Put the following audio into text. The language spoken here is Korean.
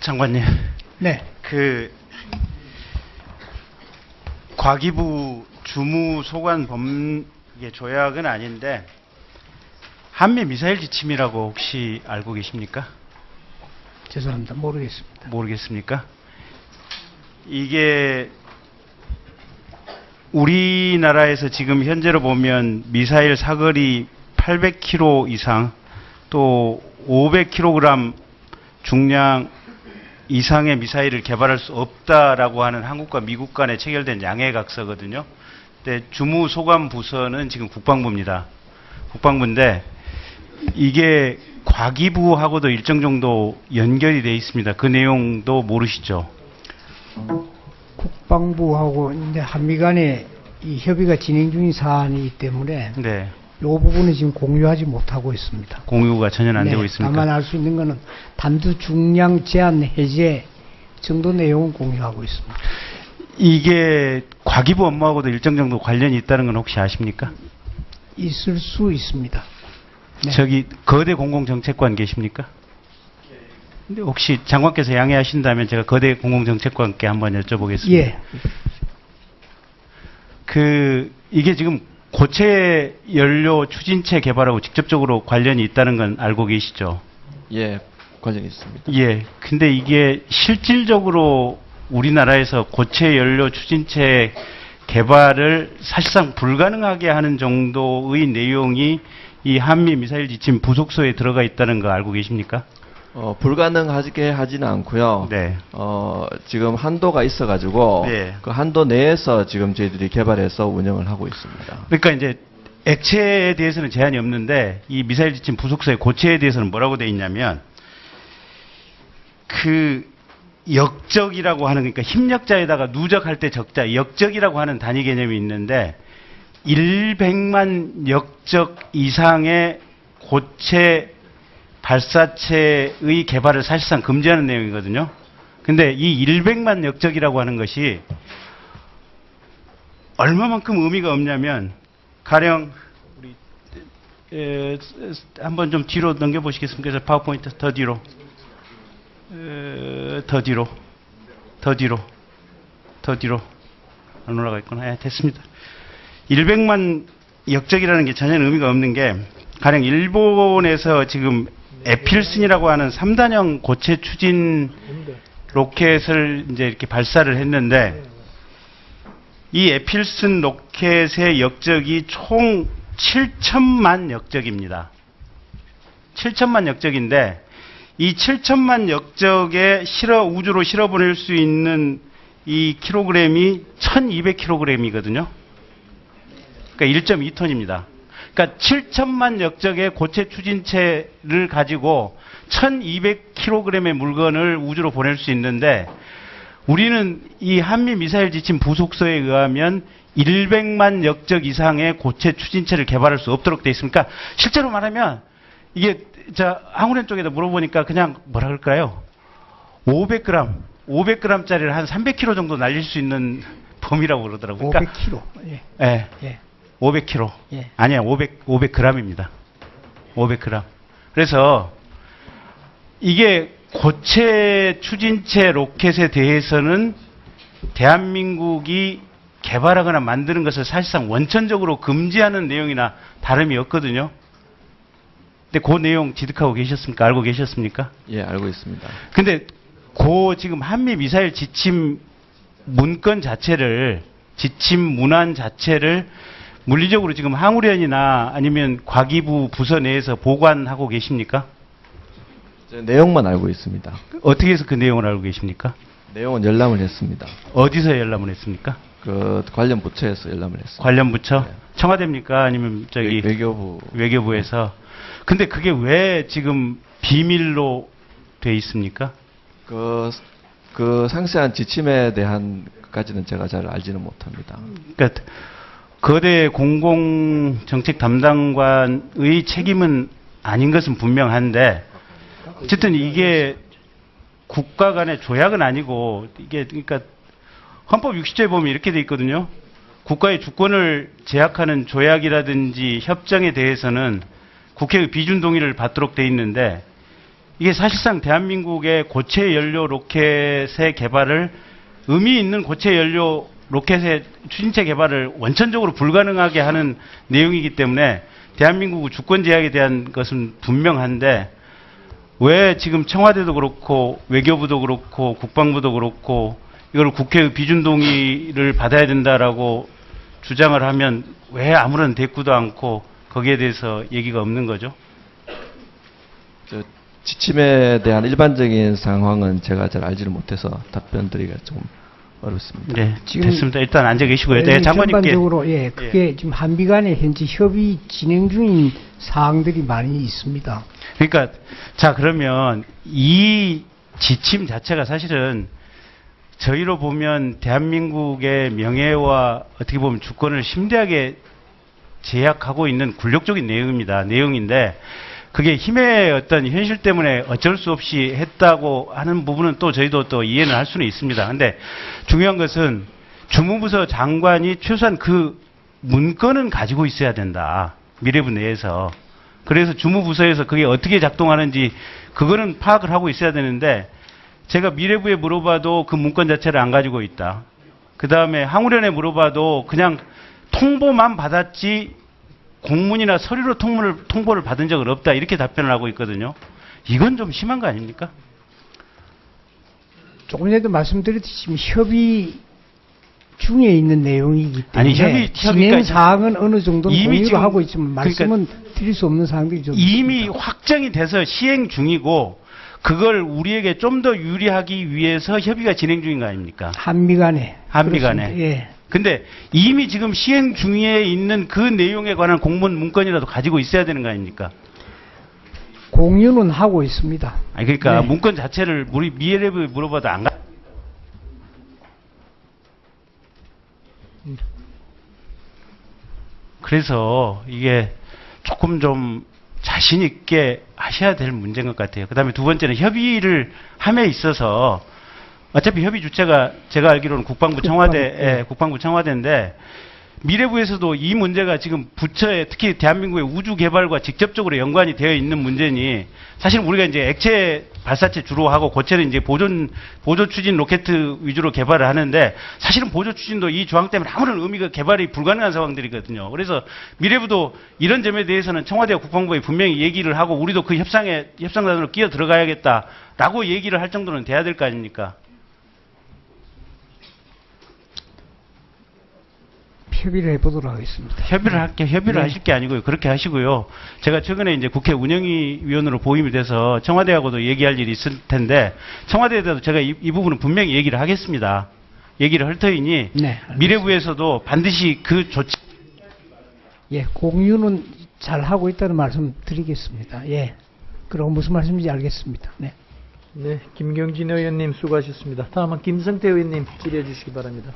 장관님, 네. 그 과기부 주무 소관 범 이게 조약은 아닌데 한미 미사일 지침이라고 혹시 알고 계십니까? 죄송합니다. 모르겠습니다. 모르겠습니까? 이게 우리나라에서 지금 현재로 보면 미사일 사거리 800km 이상 또 500kg 중량 이상의 미사일을 개발할 수 없다라고 하는 한국과 미국 간에 체결된 양해각서거든요. 근데 주무 소관 부서는 지금 국방부입니다. 국방부인데 이게 과기부하고도 일정 정도 연결이 돼 있습니다. 그 내용도 모르시죠? 국방부하고 이제 한미 간에 이 협의가 진행 중인 사안이기 때문에 네. 이 부분은 지금 공유하지 못하고 있습니다. 공유가 전혀 안 네, 되고 있습니까? 다만 알 수 있는 것은 단두 중량 제한 해제 정도 내용은 공유하고 있습니다. 이게 과기부 업무하고도 일정 정도 관련이 있다는 건 혹시 아십니까? 있을 수 있습니다. 네. 저기 거대 공공정책관 계십니까? 근데 혹시 장관께서 양해하신다면 제가 거대 공공정책관께 한번 여쭤보겠습니다. 예. 그 이게 지금 고체 연료 추진체 개발하고 직접적으로 관련이 있다는 건 알고 계시죠? 예, 관련이 있습니다. 예. 근데 이게 실질적으로 우리나라에서 고체 연료 추진체 개발을 사실상 불가능하게 하는 정도의 내용이 이 한미 미사일 지침 부속소에 들어가 있다는 거 알고 계십니까? 어, 불가능하게 하지는 않고요. 네. 어, 지금 한도가 있어가지고 네. 그 한도 내에서 지금 저희들이 개발해서 운영을 하고 있습니다. 그러니까 이제 액체에 대해서는 제한이 없는데 이 미사일 지침 부속소의 고체에 대해서는 뭐라고 돼 있냐면 그 역적이라고 하는 그러니까 힘력자에다가 누적할 때 적자 역적이라고 하는 단위 개념이 있는데 100만 역적 이상의 고체 발사체의 개발을 사실상 금지하는 내용이거든요. 근데 이 100만 역적이라고 하는 것이 얼마만큼 의미가 없냐면 가령 우리 에, 한번 좀 뒤로 넘겨 보시겠습니까? 그래서 파워포인트 더 뒤로 에, 더 뒤로 더 뒤로 더 뒤로 안 올라가 있구나. 예, 됐습니다. 100만 역적이라는 게 전혀 의미가 없는 게 가령 일본에서 지금 에필슨이라고 하는 3단형 고체 추진 로켓을 이제 이렇게 발사를 했는데 이 에필슨 로켓의 역적이 총 7천만 역적입니다. 7천만 역적인데 이 7천만 역적에 실어 우주로 실어 보낼 수 있는 이 킬로그램이 1200킬로그램이거든요. 그러니까 1.2톤입니다. 그러니까 7천만 역적의 고체 추진체를 가지고 1200kg의 물건을 우주로 보낼 수 있는데 우리는 이 한미 미사일 지침 부속서에 의하면 100만 역적 이상의 고체 추진체를 개발할 수 없도록 돼 있습니까? 실제로 말하면 이게 자 항우련 쪽에다 물어보니까 그냥 뭐라 그럴까요? 500g, 500g짜리를 한 300kg 정도 날릴 수 있는 범위라고 그러더라고요. 그러니까 500kg. 예. 예, 예. 500kg. 예. 아니야, 500, 500g입니다. 500g. 그래서 이게 고체 추진체 로켓에 대해서는 대한민국이 개발하거나 만드는 것을 사실상 원천적으로 금지하는 내용이나 다름이 없거든요. 근데 그 내용 지득하고 계셨습니까? 알고 계셨습니까? 예, 알고 있습니다. 근데 그 지금 한미 미사일 지침 문건 자체를 지침 문안 자체를 물리적으로 지금 항우련이나 아니면 과기부 부서 내에서 보관하고 계십니까? 저 내용만 알고 있습니다. 어떻게 해서 그 내용을 알고 계십니까? 내용은 열람을 했습니다. 어디서 열람을 했습니까? 그 관련 부처에서 열람을 했습니다. 관련 부처? 네. 청와대입니까? 아니면 저기 외- 외교부 외교부에서? 근데 그게 왜 지금 비밀로 돼 있습니까? 그, 그 상세한 지침에 대한 까지는 제가 잘 알지는 못합니다. 그러니까 거대 공공 정책 담당관의 책임은 아닌 것은 분명한데 어쨌든 이게 국가 간의 조약은 아니고 이게 그러니까 헌법 60조에 보면 이렇게 돼 있거든요. 국가의 주권을 제약하는 조약이라든지 협정에 대해서는 국회의 비준 동의를 받도록 돼 있는데 이게 사실상 대한민국의 고체 연료 로켓의 개발을 의미 있는 고체 연료 로켓의 추진체 개발을 원천적으로 불가능하게 하는 내용이기 때문에 대한민국 주권 제약에 대한 것은 분명한데 왜 지금 청와대도 그렇고 외교부도 그렇고 국방부도 그렇고 이걸 국회의 비준 동의를 받아야 된다라고 주장을 하면 왜 아무런 대꾸도 않고 거기에 대해서 얘기가 없는 거죠? 저 지침에 대한 일반적인 상황은 제가 잘 알지를 못해서 답변 드리기가 좀 어렵습니다. 네, 지금 됐습니다. 일단 앉아 계시고요. 네, 의원님, 장관님께 전반적으로 예, 그게 지금 한미 간에 현재 협의 진행 중인 사항들이 많이 있습니다. 그러니까 자 그러면 이 지침 자체가 사실은 저희로 보면 대한민국의 명예와 어떻게 보면 주권을 심대하게 제약하고 있는 굴욕적인 내용입니다. 내용인데 그게 힘의 어떤 현실 때문에 어쩔 수 없이 했다고 하는 부분은 또 저희도 또 이해는 할 수는 있습니다. 근데 중요한 것은 주무부서 장관이 최소한 그 문건은 가지고 있어야 된다. 미래부 내에서. 그래서 주무부서에서 그게 어떻게 작동하는지 그거는 파악을 하고 있어야 되는데 제가 미래부에 물어봐도 그 문건 자체를 안 가지고 있다. 그 다음에 항우련에 물어봐도 그냥 통보만 받았지 공문이나 서류로 통보를, 통보를 받은 적은 없다. 이렇게 답변을 하고 있거든요. 이건 좀 심한 거 아닙니까? 조금 전에도 말씀드렸듯이 지금 협의 중에 있는 내용이기 때문에 아니, 협의- 진행 사항은 어느 이미 공유를 하고 있지만 그러니까 말씀은 드릴 수 없는 사항들이 좀 이미 있습니다. 확정이 돼서 시행 중이고 그걸 우리에게 좀 더 유리하기 위해서 협의가 진행 중인 거 아닙니까? 한미 간에 한미 간에. 예. 근데 이미 지금 시행 중에 있는 그 내용에 관한 공문 문건이라도 가지고 있어야 되는 거 아닙니까? 공유는 하고 있습니다. 아니 그러니까 네. 문건 자체를 우리 미래부에 물어봐도 안 가. 그래서 이게 조금 좀 자신 있게 하셔야 될 문제인 것 같아요. 그 다음에 두 번째는 협의를 함에 있어서 어차피 협의 주체가 제가 알기로는 국방부 청와대, 국방부, 예, 국방부 청와대인데 미래부에서도 이 문제가 지금 부처에 특히 대한민국의 우주 개발과 직접적으로 연관이 되어 있는 문제니 사실 우리가 이제 액체 발사체 주로 하고 고체는 이제 보존 보조 추진 로켓 위주로 개발을 하는데 사실은 보조 추진도 이 조항 때문에 아무런 의미가 개발이 불가능한 상황들이거든요. 그래서 미래부도 이런 점에 대해서는 청와대와 국방부에 분명히 얘기를 하고 우리도 그 협상에 협상단으로 끼어 들어가야겠다라고 얘기를 할 정도는 돼야 될 거 아닙니까? 협의를 해보도록 하겠습니다. 협의를 할게 협의를 네. 하실 게 아니고요. 그렇게 하시고요. 제가 최근에 이제 국회 운영위 위원으로 보임이 돼서 청와대하고도 얘기할 일이 있을 텐데 청와대에 대해서 제가 이, 이 부분은 분명히 얘기를 하겠습니다. 얘기를 할 터이니 네. 미래부에서도 반드시 그 조치 예, 공유는 잘 하고 있다는 말씀 드리겠습니다. 예. 그럼 무슨 말씀인지 알겠습니다. 네. 네, 김경진 의원님 수고하셨습니다. 다음은 김성태 의원님 질의해 주시기 바랍니다.